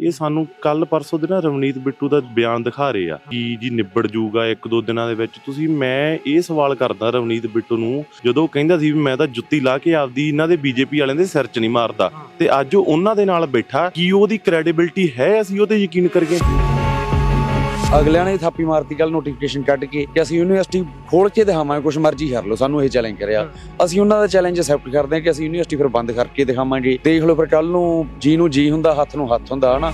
ਇਹ ਸਾਨੂੰ ਕੱਲ ਪਰਸੋਂ ਦੇ ਨਾ ਰਵਨੀਤ ਬਿੱਟੂ ਦਾ ਬਿਆਨ ਦਿਖਾ ਰਹੇ ਆ ਕਿ ਜੀ ਨਿਬੜ ਜੂਗਾ ਇੱਕ ਦੋ ਦਿਨਾਂ ਦੇ ਵਿੱਚ। ਤੁਸੀਂ ਮੈਂ ਇਹ ਸਵਾਲ ਕਰਦਾ ਰਵਨੀਤ ਬਿੱਟੂ ਨੂੰ ਜਦੋਂ ਕਹਿੰਦਾ ਸੀ ਵੀ ਮੈਂ ਤਾਂ ਜੁੱਤੀ ਲਾ ਕੇ ਆਪਦੀ ਇਹਨਾਂ ਦੇ ਬੀਜੇਪੀ ਵਾਲਿਆਂ ਦੇ ਸਿਰ 'ਚ ਨਹੀਂ ਮਾਰਦਾ ਤੇ ਅੱਜ ਉਹ ਉਹਨਾਂ ਦੇ ਨਾਲ ਬੈਠਾ ਕੀ ਉਹਦੀ ਕ੍ਰੈਡੀਬਿਲਟੀ ਹੈ ਅਸੀਂ ਉਹਤੇ ਯਕੀਨ ਕਰੀਏ? ਅਗਲਿਆਂ ਨੇ ਥਾਪੀ ਮਾਰਤੀ ਕੱਲ ਨੋਟੀਫਿਕੇਸ਼ਨ ਕੱਢ ਕੇ ਕਿ ਅਸੀਂ ਯੂਨੀਵਰਸਿਟੀ ਖੋਲ ਕੇ ਦਿਖਾਵਾਂਗੇ ਕੁਝ ਮਰਜ਼ੀ ਕਰ ਲਓ, ਸਾਨੂੰ ਇਹ ਚੈਲੰਜ ਕਰਿਆ। ਅਸੀਂ ਉਹਨਾਂ ਦਾ ਚੈਲੰਜ ਅਸੈਪਟ ਕਰਦੇ ਹਾਂ ਕਿ ਅਸੀਂ ਯੂਨੀਵਰਸਿਟੀ ਫਿਰ ਬੰਦ ਕਰਕੇ ਦਿਖਾਵਾਂਗੇ। ਦੇਖ ਲਓ ਫਿਰ ਕੱਲ ਨੂੰ ਜੀ ਨੂੰ ਜੀ ਹੁੰਦਾ, ਹੱਥ ਨੂੰ ਹੱਥ ਹੁੰਦਾ, ਹਨਾ?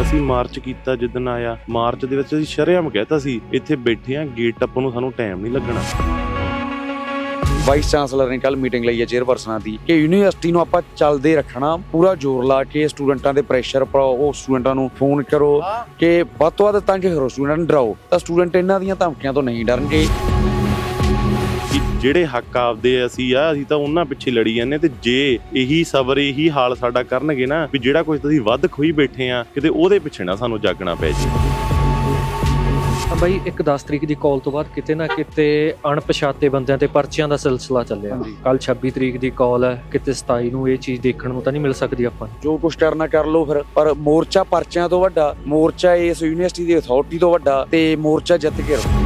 ਅਸੀਂ ਮਾਰਚ ਕੀਤਾ ਜਿੱਦਣ ਆਇਆ। ਮਾਰਚ ਦੇ ਵਿੱਚ ਅਸੀਂ ਸ਼ਰੇਆਮ ਕਹਿਤਾ ਸੀ, ਇੱਥੇ ਬੈਠੇ ਆ ਗੇਟ ਟੱਪਣ ਨੂੰ ਸਾਨੂੰ ਟਾਈਮ ਨਹੀਂ ਲੱਗਣਾ। ਵਾਈਸ ਚਾਂਸਲਰ ਨੇ ਕੱਲ ਮੀਟਿੰਗ ਲਈ ਹੈ ਚੇਅਰਪਰਸਨਾਂ ਦੀ ਕਿ ਯੂਨੀਵਰਸਿਟੀ ਨੂੰ ਆਪਾਂ ਚੱਲਦੇ ਰੱਖਣਾ, ਪੂਰਾ ਜ਼ੋਰ ਲਾ ਕੇ ਸਟੂਡੈਂਟਾਂ ਦੇ ਪ੍ਰੈਸ਼ਰ ਪਾਓ ਸਟੂਡੈਂਟਾਂ ਨੂੰ ਫੋਨ ਕਰੋ ਕਿ ਵੱਧ ਤੋਂ ਵੱਧ ਤੰਗ ਕਰੋ ਸਟੂਡੈਂਟ ਨੂੰ ਡਰਾਓ। ਤਾਂ ਸਟੂਡੈਂਟ ਇਹਨਾਂ ਦੀਆਂ ਧਮਕੀਆਂ ਤੋਂ ਨਹੀਂ ਡਰਨਗੇ। ਜਿਹੜੇ ਹੱਕ ਆਪਦੇ ਅਸੀਂ ਆ, ਅਸੀਂ ਤਾਂ ਉਹਨਾਂ ਪਿੱਛੇ ਲੜੀ ਜਾਂਦੇ ਤੇ ਜੇ ਇਹੀ ਸਬਰ, ਇਹੀ ਹਾਲ ਸਾਡਾ ਕਰਨਗੇ ਨਾ, ਵੀ ਜਿਹੜਾ ਕੁਝ ਤੁਸੀਂ ਵੱਧ ਖੋਈ ਬੈਠੇ ਆ, ਕਿਤੇ ਉਹਦੇ ਪਿੱਛੇ ਨਾ ਸਾਨੂੰ ਜਾਗਣਾ ਪੈ ਜੇ। ਤਾਂ ਬਾਈ ਇੱਕ 10 ਤਰੀਕ ਦੀ ਕਾਲ ਤੋਂ ਬਾਅਦ ਕਿਤੇ ਨਾ ਕਿਤੇ ਅਣਪਛਾਤੇ ਬੰਦਿਆਂ ਤੇ ਪਰਚੀਆਂ ਦਾ ਸਿਲਸਿਲਾ ਚੱਲਿਆ। ਕੱਲ 26 ਤਰੀਕ ਦੀ ਕਾਲ ਹੈ ਕਿਤੇ 27 ਨੂੰ ਇਹ ਚੀਜ਼ ਦੇਖਣ ਨੂੰ ਤਾਂ ਨਹੀਂ ਮਿਲ ਸਕਦੀ ਆਪਾਂ ਨੂੰ। ਜੋ ਕੁਝ ਕਰਨਾ ਕਰ ਲਓ ਫਿਰ ਪਰ ਮੋਰਚਾ ਪਰਚਿਆਂ ਤੋਂ ਵੱਡਾ ਮੋਰਚਾ ਇਸ ਯੂਨੀਵਰਸਿਟੀ ਦੀ ਅਥਾਰਟੀ ਤੋਂ ਵੱਡਾ ਤੇ ਮੋਰਚਾ ਜਿੱਤ ਕੇ ਰਹੋ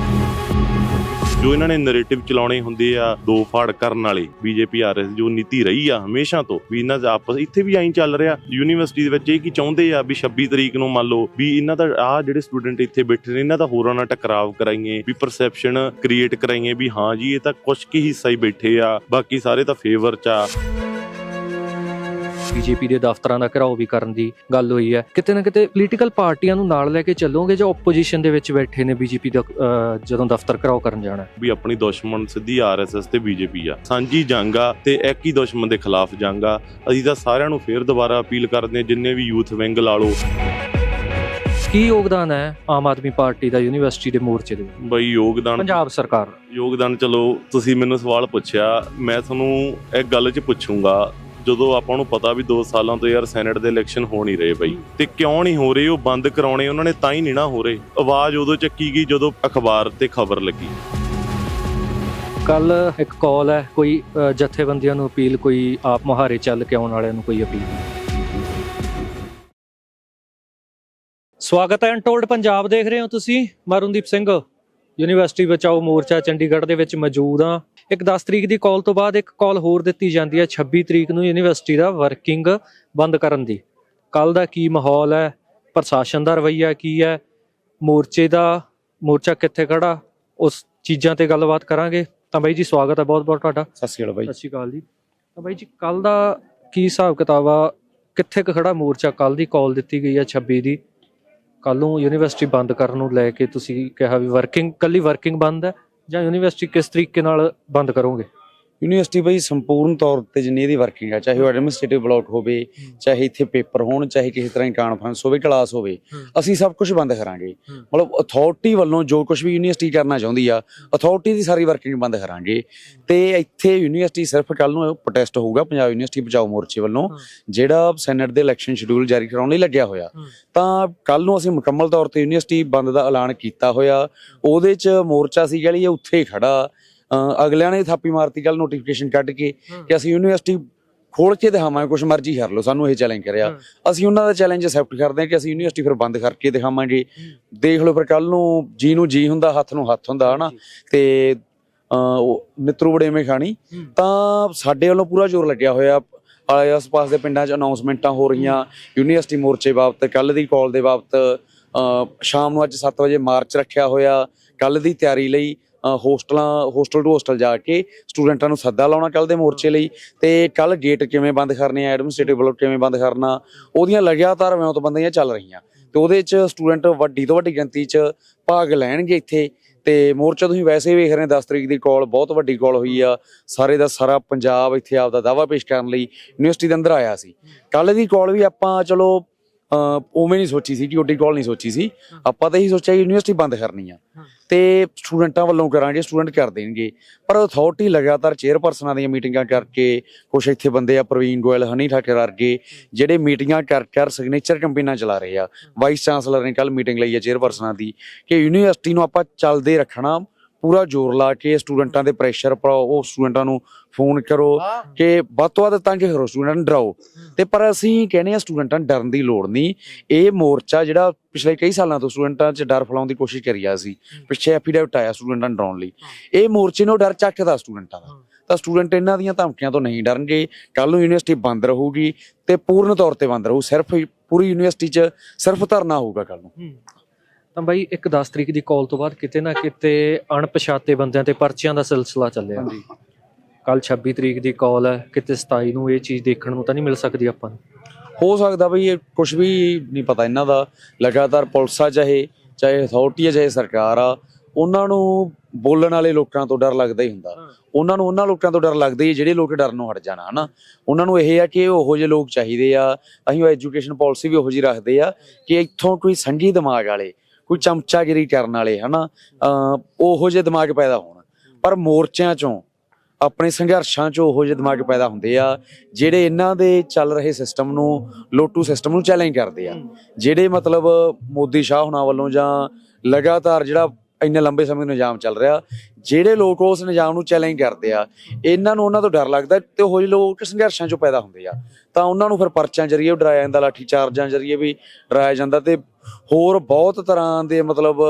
ਜੋ ਇਹਨਾਂ ਨੇ ਨੈਰੇਟਿਵ ਚਲਾਉਣੇ ਹੁੰਦੇ ਆ, ਦੋ ਫਾੜ ਕਰਨ ਵਾਲੇ ਬੀਜੇਪੀ ਆਰਐਸ ਜੋ ਨੀਤੀ ਰਹੀ ਆ ਹਮੇਸ਼ਾ ਤੋਂ, ਵੀ ਇਹਨਾਂ ਦਾ ਆਪਸ, ਇੱਥੇ ਵੀ ਐਂ ਚੱਲ ਰਿਹਾ ਯੂਨੀਵਰਸਿਟੀ ਦੇ ਵਿੱਚ ਇਹ ਕੀ ਚਾਹੁੰਦੇ ਆ ਵੀ 26 ਤਰੀਕ ਨੂੰ ਮੰਨ ਲਓ ਵੀ ਇਹਨਾਂ ਦਾ ਆ ਜਿਹੜੇ ਸਟੂਡੈਂਟ ਇੱਥੇ ਬੈਠੇ ਨੇ, ਇਹਨਾਂ ਦਾ ਹੋਰਾਂ ਨਾਲ ਟਕਰਾਵ ਕਰਾਈਏ, ਵੀ ਪਰਸੈਪਸ਼ਨ ਕ੍ਰੀਏਟ ਕਰਾਈਏ ਵੀ ਹਾਂ ਜੀ, ਇਹ ਤਾਂ ਕੁਝ ਕੀ ਹਿੱਸਾ ਹੀ ਬੈਠੇ ਆ, ਬਾਕੀ ਸਾਰੇ ਤਾਂ ਫੇਵਰ ਚ ਆ। ਬੀਜੇਪੀ ਦੇ ਦਫ਼ਤਰਾਂ ਦਾ ਘਿਰਾਓ ਵੀ ਕਰਨ ਦੀ ਗੱਲ ਹੋਈ ਹੈ। ਕਿਤੇ ਨਾ ਕਿਤੇ ਪੋਲੀਟੀਕਲ ਪਾਰਟੀਆਂ ਨੂੰ ਨਾਲ ਲੈ ਕੇ ਚੱਲੋਗੇ ਜਾਂ ਆਪੋਜੀਸ਼ਨ ਦੇ ਵਿੱਚ ਬੈਠੇ ਨੇ ਬੀਜੇਪੀ ਦਾ ਜਦੋਂ ਦਫ਼ਤਰ ਘਿਰਾਓ ਕਰਨ ਜਾਣਾ? ਵੀ ਆਪਣੀ ਦੁਸ਼ਮਣ ਸਿੱਧੀ ਆਰਐਸਐਸ ਤੇ ਬੀਜੇਪੀ ਆ। ਸਾਂਝੀ ਜੰਗ ਆ ਤੇ ਇੱਕ ਹੀ ਦੁਸ਼ਮਣ ਦੇ ਖਿਲਾਫ ਜੰਗ ਆ। ਅਸੀਂ ਤਾਂ ਸਾਰਿਆਂ ਨੂੰ ਫੇਰ ਦੁਬਾਰਾ ਅਪੀਲ ਕਰਦੇ ਹਾਂ ਜਿੰਨੇ ਵੀ ਯੂਥ ਵਿੰਗ ਲਾ ਲਓ। ਕੀ ਯੋਗਦਾਨ ਹੈ ਆਮ ਆਦਮੀ ਪਾਰਟੀ ਦਾ ਯੂਨੀਵਰਸਿਟੀ ਦੇ ਮੋਰਚੇ ਦੇ ਬਈ ਯੋਗਦਾਨ ਪੰਜਾਬ ਸਰਕਾਰ ਯੋਗਦਾਨ ਚਲੋ ਤੁਸੀਂ ਮੈਨੂੰ ਸਵਾਲ ਪੁੱਛਿਆ। ਮੈਂ ਤੁਹਾਨੂੰ ਇੱਕ ਗੱਲ 'ਚ ਪੁੱਛੂੰਗਾ। ਜਦੋਂ ਆਪਾਂ ਨੂੰ ਪਤਾ ਵੀ 2 ਸਾਲਾਂ ਤੋਂ ਯਾਰ ਸੈਨੇਟ ਦੇ ਇਲੈਕਸ਼ਨ ਹੋ ਨਹੀਂ ਰਹੇ ਬਈ, ਤੇ ਕਿਉਂ ਨਹੀਂ ਹੋ ਰਹੇ, ਉਹ ਬੰਦ ਕਰਾਉਣੇ, ਉਹਨਾਂ ਨੇ ਤਾਂ ਹੀ ਨਹੀਂ ਨਾ ਹੋ ਰਹੇ। ਆਵਾਜ਼ ਉਦੋਂ ਚੱਕੀ ਗਈ ਜਦੋਂ ਅਖਬਾਰ ਤੇ ਖਬਰ ਲੱਗੀ। ਕੱਲ ਇੱਕ ਕਾਲ ਹੈ, ਕੋਈ ਜਥੇਬੰਦੀਆਂ ਨੂੰ ਅਪੀਲ, ਕੋਈ ਆਪ ਮੁਹਾਰੇ ਚੱਲ ਕੇ ਆਉਣ ਵਾਲਿਆਂ ਨੂੰ ਕੋਈ ਅਪੀਲ? ਸਵਾਗਤ ਹੈ ਅਨਟੋਲਡ ਪੰਜਾਬ, ਦੇਖ ਰਹੇ ਹੋ ਤੁਸੀਂ? ਮੈਂ ਸਿੰਘ। ਯੂਨੀਵਰਸਿਟੀ ਬਚਾਓ ਮੋਰਚਾ ਚੰਡੀਗੜ੍ਹ ਦੇ ਵਿੱਚ ਮੌਜੂਦ ਹਾਂ। ਇੱਕ 10 ਤਰੀਕ ਦੀ ਕਾਲ ਤੋਂ ਬਾਅਦ ਇੱਕ ਕਾਲ ਹੋਰ ਦਿੱਤੀ ਜਾਂਦੀ ਹੈ 26 ਤਰੀਕ ਨੂੰ ਯੂਨੀਵਰਸਿਟੀ ਦਾ ਵਰਕਿੰਗ ਬੰਦ ਕਰਨ ਦੀ। ਕੱਲ ਦਾ ਕੀ ਮਾਹੌਲ ਹੈ? ਪ੍ਰਸ਼ਾਸਨ ਦਾ ਰਵੱਈਆ ਕੀ ਹੈ? ਮੋਰਚੇ ਦਾ ਮੋਰਚਾ ਕਿੱਥੇ ਖੜਾ? ਉਸ ਚੀਜ਼ਾਂ ਤੇ ਗੱਲਬਾਤ ਕਰਾਂਗੇ। ਤਾਂ ਬਾਈ ਜੀ ਸਵਾਗਤ ਹੈ ਬਹੁਤ ਬਹੁਤ ਤੁਹਾਡਾ। ਸਤਿ ਸ਼੍ਰੀ ਅਕਾਲ ਬਾਈ। ਸਤਿ ਸ਼੍ਰੀ ਅਕਾਲ ਜੀ। ਤਾਂ ਬਾਈ ਜੀ ਕੱਲ ਦਾ ਕੀ ਹਿਸਾਬ ਕਿਤਾਬ ਆ? ਕਿੱਥੇ ਕੁ ਖੜਾ ਮੋਰਚਾ? ਕੱਲ ਦੀ ਕਾਲ ਦਿੱਤੀ ਗਈ ਹੈ 26 ਦੀ। ਕੱਲ ਨੂੰ ਯੂਨੀਵਰਸਿਟੀ ਬੰਦ ਕਰਨ ਨੂੰ ਲੈ ਕੇ ਤੁਸੀਂ ਕਿਹਾ ਵੀ ਵਰਕਿੰਗ ਕੱਲੀ ਵਰਕਿੰਗ ਬੰਦ ਹੈ ਜਾਂ ਯੂਨੀਵਰਸਿਟੀ ਕਿਸ ਤਰੀਕੇ ਨਾਲ ਬੰਦ ਕਰੋਗੇ? ਯੂਨੀਵਰਸਿਟੀ ਬਈ ਸੰਪੂਰਨ ਤੌਰ ਤੇ ਜਿੰਨੀ ਇਹਦੀ ਵਰਕਿੰਗ ਆ ਚਾਹੇ ਉਹ ਐਡਮਿਨਿਸਟ੍ਰੇਟਿਵ ਬਲਾਕ ਹੋਵੇ ਚਾਹੇ ਇੱਥੇ ਪੇਪਰ ਹੋਣ ਚਾਹੇ ਕਿਸੇ ਤਰ੍ਹਾਂ ਦੀ ਕਾਨਫਰੰਸ ਹੋਵੇ ਕਲਾਸ ਹੋਵੇ। ਅਸੀਂ ਸਭ ਕੁਝ ਬੰਦ ਕਰਾਂਗੇ। ਮਤਲਬ ਅਥਾਰਟੀ ਵੱਲੋਂ ਜੋ ਕੁਝ ਵੀ ਯੂਨੀਵਰਸਿਟੀ ਕਰਨਾ ਚਾਹੁੰਦੀ ਆ ਅਥਾਰਟੀ ਦੀ ਸਾਰੀ ਵਰਕਿੰਗ ਬੰਦ ਕਰਾਂਗੇ। ਤੇ ਇੱਥੇ ਯੂਨੀਵਰਸਿਟੀ ਸਿਰਫ ਕੱਲ ਨੂੰ ਪ੍ਰੋਟੈਸਟ ਹੋਊਗਾ ਪੰਜਾਬ ਯੂਨੀਵਰਸਿਟੀ ਬਚਾਓ ਮੋਰਚੇ ਵੱਲੋਂ। ਜਿਹੜਾ ਸੈਨੇਟ ਦੇ ਇਲੈਕਸ਼ਨ ਸ਼ਡਿਊਲ ਜਾਰੀ ਕਰਾਉਣ ਲਈ ਲੱਗਿਆ ਹੋਇਆ। ਤਾਂ ਕੱਲ ਨੂੰ ਅਸੀਂ ਮੁਕੰਮਲ ਤੌਰ ਤੇ ਯੂਨੀਵਰਸਿਟੀ ਬੰਦ ਦਾ ਐਲਾਨ ਕੀਤਾ ਹੋਇਆ। ਉਹਦੇ ਚ ਮੋਰਚਾ ਸੀ ਜਿਹੜੀ ਉੱਥੇ ਖੜਾ। ਅਗਲਿਆਂ ਨੇ ਥਾਪੀ ਮਾਰਤੀ ਕੱਲ ਨੋਟੀਫਿਕੇਸ਼ਨ ਕੱਢ ਕੇ ਕਿ ਅਸੀਂ ਯੂਨੀਵਰਸਿਟੀ ਖੋਲ ਕੇ ਦਿਖਾਵਾਂਗੇ ਕੁਝ ਮਰਜ਼ੀ ਕਰ ਲਓ ਸਾਨੂੰ ਇਹ ਚੈਲੰਜ ਕਰਿਆ। ਅਸੀਂ ਉਹਨਾਂ ਦਾ ਚੈਲੰਜ ਅਸੈਪਟ ਕਰਦੇ ਹਾਂ ਕਿ ਅਸੀਂ ਯੂਨੀਵਰਸਿਟੀ ਫਿਰ ਬੰਦ ਕਰਕੇ ਦਿਖਾਵਾਂਗੇ। ਦੇਖ ਲਓ ਫਿਰ ਕੱਲ ਨੂੰ ਜੀ ਨੂੰ ਜੀ ਹੁੰਦਾ ਹੱਥ ਨੂੰ ਹੱਥ ਹੁੰਦਾ ਹਨਾ? ਤੇ ਨਿੱਤਰੂ ਬੜੇਵੇਂ ਖਾਣੀ। ਤਾਂ ਸਾਡੇ ਵੱਲੋਂ ਪੂਰਾ ਜ਼ੋਰ ਲੱਗਿਆ ਹੋਇਆ। ਆਸ-ਪਾਸ ਦੇ ਪਿੰਡਾਂ 'ਚ ਅਨਾਉਂਸਮੈਂਟਾਂ ਹੋ ਰਹੀਆਂ। ਯੂਨੀਵਰਸਿਟੀ ਮੋਰਚੇ ਬਾਬਤ ਕੱਲ ਦੀ ਕਾਲ ਦੇ ਬਾਬਤ ਸ਼ਾਮ ਨੂੰ ਅੱਜ 7 ਵਜੇ ਮਾਰਚ ਰੱਖਿਆ ਹੋਇਆ। ਕੱਲ ਦੀ ਤਿਆਰੀ ਲਈ ਹੋਸਟਲਾਂ, ਹੋਸਟਲ ਟੂ ਹੋਸਟਲ ਜਾ ਕੇ ਸਟੂਡੈਂਟਾਂ ਨੂੰ ਸੱਦਾ ਲਾਉਣਾ ਕੱਲ ਦੇ ਮੋਰਚੇ ਲਈ ਤੇ ਕੱਲ ਗੇਟ ਕਿਵੇਂ ਬੰਦ ਕਰਨੇ ਆ ਐਡਮਿਨਿਸਟ੍ਰੇਟਿਵ ਬਲੋਕ ਕਿਵੇਂ ਬੰਦ ਕਰਨਾ, ਉਹਦੀਆਂ ਲਗਾਤਾਰ ਵਿਉਂਤਬੰਦੀਆਂ ਚੱਲ ਰਹੀਆਂ। ਤੇ ਉਹਦੇ 'ਚ ਸਟੂਡੈਂਟ ਵੱਡੀ ਤੋਂ ਵੱਡੀ ਗਿਣਤੀ 'ਚ ਭਾਗ ਲੈਣਗੇ ਇੱਥੇ ਤੇ ਮੋਰਚਾ ਤੁਸੀਂ ਵੈਸੇ ਵੇਖ ਰਹੇ ਹੋ 10 ਤਰੀਕ ਦੀ ਕਾਲ ਬਹੁਤ ਵੱਡੀ ਕਾਲ ਹੋਈ ਆ। ਸਾਰੇ ਦਾ ਸਾਰਾ ਪੰਜਾਬ ਇੱਥੇ ਆਪਦਾ ਦਾਵਾ ਪੇਸ਼ ਕਰਨ ਲਈ ਯੂਨੀਵਰਸਿਟੀ ਦੇ ਅੰਦਰ ਆਇਆ ਸੀ। ਕੱਲ ਦੀ ਕਾਲ ਵੀ ਆਪਾਂ ਚਲੋ ਉਵੇਂ ਨਹੀਂ ਸੋਚੀ ਸੀ ਕਿ ਓਡੀ ਕਾਲ ਨਹੀਂ ਸੋਚੀ ਸੀ। ਆਪਾਂ ਤਾਂ ਇਹੀ ਸੋਚਿਆ ਯੂਨੀਵਰਸਿਟੀ ਬੰਦ ਕਰਨੀ ਆ। ਤੇ ਸਟੂਡੈਂਟਾਂ ਵੱਲੋਂ ਕਰਾਂਗੇ ਸਟੂਡੈਂਟ ਕਰ ਦੇਣਗੇ। ਪਰ ਅਥਾਰਟੀ ਲਗਾਤਾਰ ਚੇਅਰਪਰਸਨਾਂ ਦੀਆਂ ਮੀਟਿੰਗਾਂ ਕਰਕੇ ਕੁਛ ਇੱਥੇ ਬੰਦੇ ਆ ਪ੍ਰਵੀਨ ਗੋਇਲ ਹਨੀ ਠਾਕਰ ਵਰਗੇ ਜਿਹੜੇ ਮੀਟਿੰਗਾਂ ਕਰ ਕਰ ਸਿਗਨੇਚਰ ਕੰਪੇਨਾਂ ਚਲਾ ਰਹੇ ਆ। ਵਾਈਸ ਚਾਂਸਲਰ ਨੇ ਕੱਲ ਮੀਟਿੰਗ ਲਈ ਹੈ ਚੇਅਰਪਰਸਨਾਂ ਦੀ। ਕਿ ਯੂਨੀਵਰਸਿਟੀ ਨੂੰ ਆਪਾਂ ਚੱਲਦੇ ਰੱਖਣਾ ਪੂਰਾ ਜ਼ੋਰ ਲਾ ਕੇ ਸਟੂਡੈਂਟਾਂ ਦੇ ਪ੍ਰੈਸ਼ਰ ਪਾਓ ਉਹ ਸਟੂਡੈਂਟਾਂ ਨੂੰ ਫੋਨ ਕਰੋ ਕਿ ਵੱਧ ਤੋਂ ਵੱਧ ਤੰਗ ਕਰੋ ਸਟੂਡੈਂਟਾਂ ਨੂੰ ਡਰਾਓ। ਤੇ ਪਰ ਅਸੀਂ ਕਹਿੰਦੇ ਆ ਸਟੂਡੈਂਟਾਂ ਨੂੰ ਡਰਨ ਦੀ ਲੋੜ ਨਹੀਂ। ਇਹ ਮੋਰਚਾ ਜਿਹੜਾ ਪਿਛਲੇ ਕਈ ਸਾਲਾਂ ਤੋਂ ਸਟੂਡੈਂਟਾਂ 'ਚ ਡਰ ਫੈਲਾਉਣ ਦੀ ਕੋਸ਼ਿਸ਼ ਕਰੀ ਆ ਸੀ ਪਿੱਛੇ ਐਫੀਡੈਵਿਟ ਆਇਆ ਸਟੂਡੈਂਟਾਂ ਨੂੰ ਡਰਾਉਣ ਲਈ। ਇਹ ਮੋਰਚੇ ਨੂੰ ਡਰ ਚੱਕਦਾ ਸਟੂਡੈਂਟਾਂ ਦਾ। ਤਾਂ ਸਟੂਡੈਂਟ ਇਹਨਾਂ ਦੀਆਂ ਧਮਕੀਆਂ ਤੋਂ ਨਹੀਂ ਡਰਨਗੇ। ਕੱਲ ਨੂੰ ਯੂਨੀਵਰਸਿਟੀ ਬੰਦ ਰਹੂਗੀ ਤੇ ਪੂਰਨ ਤੌਰ ਤੇ ਬੰਦ ਰਹੂ। ਸਿਰਫ ਪੂਰੀ ਯੂਨੀਵਰਸਿਟੀ 'ਚ ਸਿਰਫ ਧਰਨਾ ਹੋਊਗਾ ਕੱਲ ਨੂੰ। ਤਾਂ ਬਾਈ ਇੱਕ 10 ਤਰੀਕ ਦੀ ਕਾਲ ਤੋਂ ਬਾਅਦ ਕਿਤੇ ਨਾ ਕਿਤੇ ਅਣਪਛਾਤੇ ਬੰਦਿਆਂ ਤੇ ਪਰਚੀਆਂ ਦਾ ਸਿਲਸਿਲਾ ਚੱਲਿਆ। ਕੱਲ 26 ਤਰੀਕ ਦੀ ਕਾਲ ਹੈ ਕਿਤੇ 27 ਨੂੰ ਇਹ ਚੀਜ਼ ਦੇਖਣ ਨੂੰ ਤਾਂ ਨਹੀਂ ਮਿਲ ਸਕਦੀ ਆਪਾਂ ਨੂੰ। ਹੋ ਸਕਦਾ ਬਈ ਇਹ ਕੁਝ ਵੀ ਨਹੀਂ ਪਤਾ ਇਹਨਾਂ ਦਾ। ਲਗਾਤਾਰ ਪੁਲਿਸ ਆ ਚਾਹੇ ਚਾਹੇ ਅਥਾਰਟੀ ਆ ਚਾਹੇ ਸਰਕਾਰ ਆ ਉਹਨਾਂ ਨੂੰ ਬੋਲਣ ਵਾਲੇ ਲੋਕਾਂ ਤੋਂ ਡਰ ਲੱਗਦਾ ਹੀ ਹੁੰਦਾ। ਉਹਨਾਂ ਨੂੰ ਉਹਨਾਂ ਲੋਕਾਂ ਤੋਂ ਡਰ ਲੱਗਦਾ ਹੀ ਜਿਹੜੇ ਲੋਕ ਡਰ ਨੂੰ ਹਟ ਜਾਣਾ ਹਨਾ। ਉਹਨਾਂ ਨੂੰ ਇਹ ਆ ਕਿ ਉਹੋ ਜਿਹੇ ਲੋਕ ਚਾਹੀਦੇ ਆ ਅਸੀਂ ਉਹ ਐਜੂਕੇਸ਼ਨ ਪਾਲਿਸੀ ਵੀ ਉਹੋ ਜਿਹੀ ਰੱਖਦੇ ਆ ਕਿ ਇੱਥੋਂ ਕੋਈ ਸੰਘੀ ਦਿਮਾਗ ਵਾਲੇ ਕੋਈ ਚਮਚਾਗਿਰੀ ਕਰਨ ਵਾਲੇ ਹਨਾ? ਉਹੋ ਜਿਹੇ ਦਿਮਾਗ ਪੈਦਾ ਹੋਣ। ਪਰ ਮੋਰਚਿਆਂ ਚੋਂ ਆਪਣੇ ਸੰਘਰਸ਼ਾਂ 'ਚ ਉਹੋ ਜਿਹੇ ਦਿਮਾਗ ਪੈਦਾ ਹੁੰਦੇ ਆ ਜਿਹੜੇ ਇਹਨਾਂ ਦੇ ਚੱਲ ਰਹੇ ਸਿਸਟਮ ਨੂੰ ਲੋਟੂ ਸਿਸਟਮ ਨੂੰ ਚੈਲੰਜ ਕਰਦੇ ਆ। ਜਿਹੜੇ ਮਤਲਬ ਮੋਦੀ ਸ਼ਾਹ ਹੁਣਾਂ ਵੱਲੋਂ ਜਾਂ ਲਗਾਤਾਰ ਜਿਹੜਾ ਇੰਨੇ ਲੰਬੇ ਸਮੇਂ ਤੋਂ ਨਿਜ਼ਾਮ ਚੱਲ ਰਿਹਾ। ਜਿਹੜੇ ਲੋਕ ਉਸ ਨਿਜ਼ਾਮ ਨੂੰ ਚੈਲੰਜ ਕਰਦੇ ਆ, ਇਹਨਾਂ ਨੂੰ ਉਹਨਾਂ ਤੋਂ ਡਰ ਲੱਗਦਾ ਤੇ ਉਹ ਲੋਕ ਸੰਘਰਸ਼ਾਂ 'ਚੋਂ ਪੈਦਾ ਹੁੰਦੇ ਆ। ਤਾਂ ਉਹਨਾਂ ਨੂੰ ਫਿਰ ਪਰਚਾਂ ਜਰੀਏ ਡਰਾਇਆ ਜਾਂਦਾ, ਲਾਠੀ ਚਾਰਜਾਂ ਜਰੀਏ ਵੀ ਡਰਾਇਆ ਜਾਂਦਾ ਤੇ ਹੋਰ ਬਹੁਤ ਤਰ੍ਹਾਂ ਦੇ ਮਤਲਬ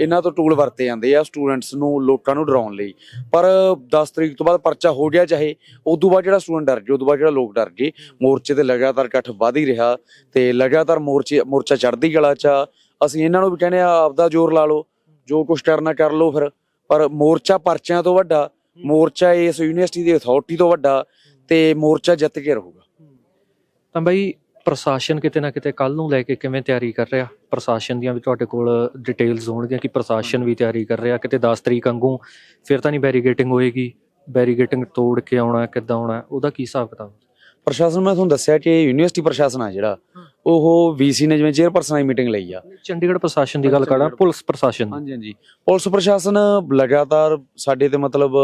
ਇਹਨਾਂ ਤੋਂ ਟੂਲ ਵਰਤੇ ਜਾਂਦੇ ਆ ਸਟੂਡੈਂਟਸ ਨੂੰ, ਲੋਕਾਂ ਨੂੰ ਡਰਾਉਣ ਲਈ। ਪਰ 10 ਤਰੀਕ ਤੋਂ ਬਾਅਦ ਪਰਚਾ ਹੋ ਗਿਆ ਚਾਹੇ, ਉਦੋਂ ਬਾਅਦ ਜਿਹੜਾ ਸਟੂਡੈਂਟ ਡਰ ਗਿਆ ਤੋਂ ਬਾਅਦ ਜਿਹੜਾ ਲੋਕ ਡਰ ਗਏ, ਮੋਰਚੇ ਤੇ ਲਗਾਤਾਰ ਇਕੱਠ ਵਧ ਹੀ ਰਿਹਾ ਤੇ ਲਗਾਤਾਰ ਮੋਰਚੇ, ਮੋਰਚਾ ਚੜ੍ਹਦੀ ਕਲਾ ਚ ਆ। ਅਸੀਂ ਇਹਨਾਂ ਨੂੰ ਵੀ ਕਹਿੰਦੇ ਆ, ਆਪਦਾ ਜ਼ੋਰ ਲਾ ਲਓ। ਜੋ ਕੁਝ ਕਰਨਾ ਕਰ ਲਓ ਫਿਰ। ਪਰ ਮੋਰਚਾ ਪਰਚਿਆਂ ਤੋਂ ਵੱਡਾ, ਮੋਰਚਾ ਇਸ ਯੂਨੀਵਰਸਿਟੀ ਦੀ ਅਥਾਰਟੀ ਤੋਂ ਵੱਡਾ ਤੇ ਮੋਰਚਾ ਜਿੱਤ ਕੇ ਰਹੂਗਾ। ਤਾਂ ਬਾਈ, ਪ੍ਰਸ਼ਾਸਨ ਕਿਤੇ ਨਾ ਕਿਤੇ ਕੱਲ ਨੂੰ ਲੈ ਕੇ ਕਿਵੇਂ ਤਿਆਰੀ ਕਰ ਰਿਹਾ? ਪ੍ਰਸ਼ਾਸਨ ਦੀਆਂ ਵੀ ਤੁਹਾਡੇ ਕੋਲ ਡਿਟੇਲਸ ਹੋਣਗੀਆਂ ਕਿ ਪ੍ਰਸ਼ਾਸਨ ਵੀ ਤਿਆਰੀ ਕਰ ਰਿਹਾ। ਕਿਤੇ 10 ਤਰੀਕ ਵਾਂਗੂ ਫਿਰ ਤਾਂ ਨਹੀਂ ਬੈਰੀਗੇਟਿੰਗ ਹੋਏਗੀ। ਬੈਰੀਗੇਟਿੰਗ ਤੋੜ ਕੇ ਆਉਣਾ, ਕਿੱਦਾਂ ਆਉਣਾ, ਉਹਦਾ ਕੀ ਹਿਸਾਬ ਕਿਤਾਬ? ਪ੍ਰਸ਼ਾਸਨ ਮੈਂ ਤੁਹਾਨੂੰ ਦੱਸਿਆ ਕਿ ਯੂਨੀਵਰਸਿਟੀ ਪ੍ਰਸ਼ਾਸਨ ਆ ਜਿਹੜਾ ਉਹ ਵੀਸੀ ਨੇ ਜਿਵੇਂ ਚੇਅਰਪਰਸਨ ਦੀ ਮੀਟਿੰਗ ਲਈ ਆ। ਚੰਡੀਗੜ੍ਹ ਪ੍ਰਸ਼ਾਸਨ ਦੀ ਗੱਲ ਕਰਾਂ ਪੁਲਿਸ ਪ੍ਰਸ਼ਾਸਨ ਹਾਂਜੀ ਹਾਂਜੀ। ਪੁਲਿਸ ਪ੍ਰਸ਼ਾਸਨ ਲਗਾਤਾਰ ਸਾਡੇ ਤੇ ਮਤਲਬ